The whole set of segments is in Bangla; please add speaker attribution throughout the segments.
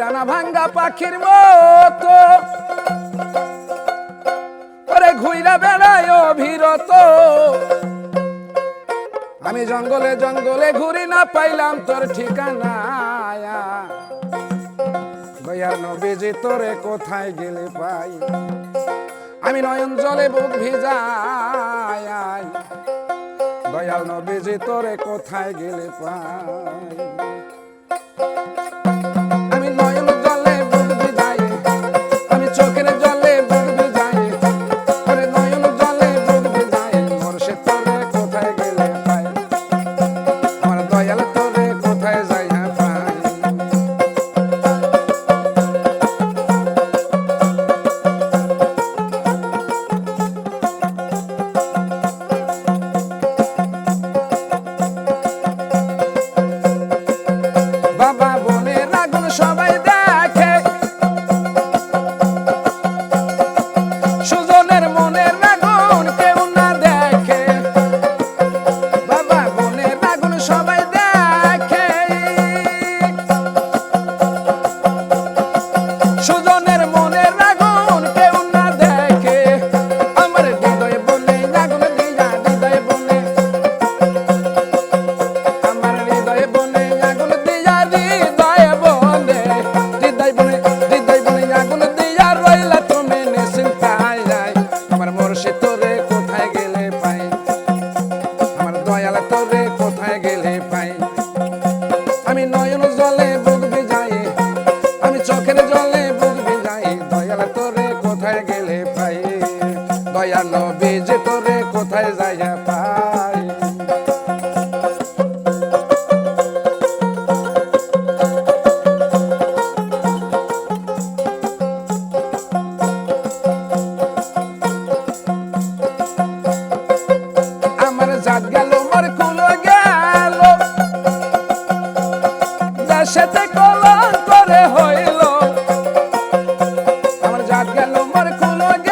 Speaker 1: ডানা ভাঙ্গা পাখির মতো। ওরে ঘুইরা বেড়ায় অভিরত। আমি জঙ্গলে জঙ্গলে ঘুরি না পাইলাম তোর ঠিকানা দয়ার নবীজি, তোরে কোথায় গেলে পাই? আমি নয়ন জলে বুক ভিজাই। দয়াল নবীজি, তোরে কোথায় গেলে পাই? নবী যে তোরে কোথায় যাইয়া পাই আমার জাত গেল দেশেতে কলঙ্ক করে হইল। আমার জাত গেল মোর কুলো গেল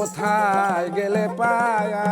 Speaker 1: কোথায় গেলে পায়া